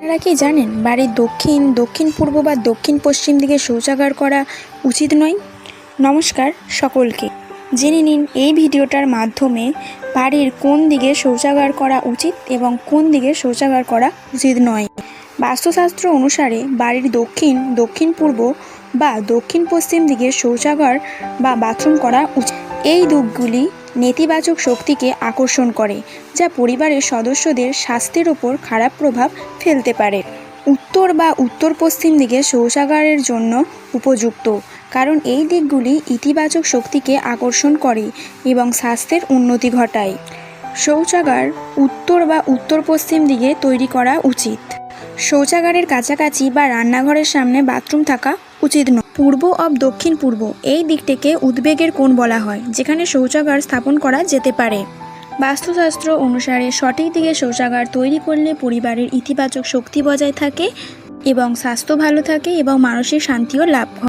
আপনারা কি জানেন, বাড়ির দক্ষিণ দক্ষিণ পূর্ব বা দক্ষিণ পশ্চিম দিকে শৌচাগার করা উচিত নয়? নমস্কার সকলকে। জেনে নিন, এই ভিডিওটার মাধ্যমে বাড়ির কোন দিকে শৌচাগার করা উচিত এবং কোন দিকে শৌচাগার করা উচিত নয়। বাস্তুশাস্ত্র অনুসারে বাড়ির দক্ষিণ দক্ষিণ পূর্ব বা দক্ষিণ পশ্চিম দিকে শৌচাগার বা বাথরুম করা উচিত। এই দিকগুলি নেতিবাচক শক্তিকে আকর্ষণ করে, যা পরিবারের সদস্যদের স্বাস্থ্যের ওপর খারাপ প্রভাব ফেলতে পারে। উত্তর বা উত্তর পশ্চিম দিকে শৌচাগারের জন্য উপযুক্ত, কারণ এই দিকগুলি ইতিবাচক শক্তিকে আকর্ষণ করে এবং স্বাস্থ্যের উন্নতি ঘটায়। শৌচাগার উত্তর বা উত্তর পশ্চিম দিকে তৈরি করা উচিত। শৌচাগারের কাছাকাছি বা রান্নাঘরের সামনে বাথরুম থাকা উচিত নয়। পূর্ব অব দক্ষিণ পূর্ব, এই দিকটিকে উদ্বেগের কোণ বলা হয়, যেখানে শৌচাগার স্থাপন করা যেতে পারে। বাস্তুশাস্ত্র অনুসারে সঠিক দিকে শৌচাগার তৈরি করলে পরিবারের ইতিবাচক শক্তি বজায় থাকে এবং স্বাস্থ্য ভালো থাকে এবং মানসিক শান্তিও লাভ হয়।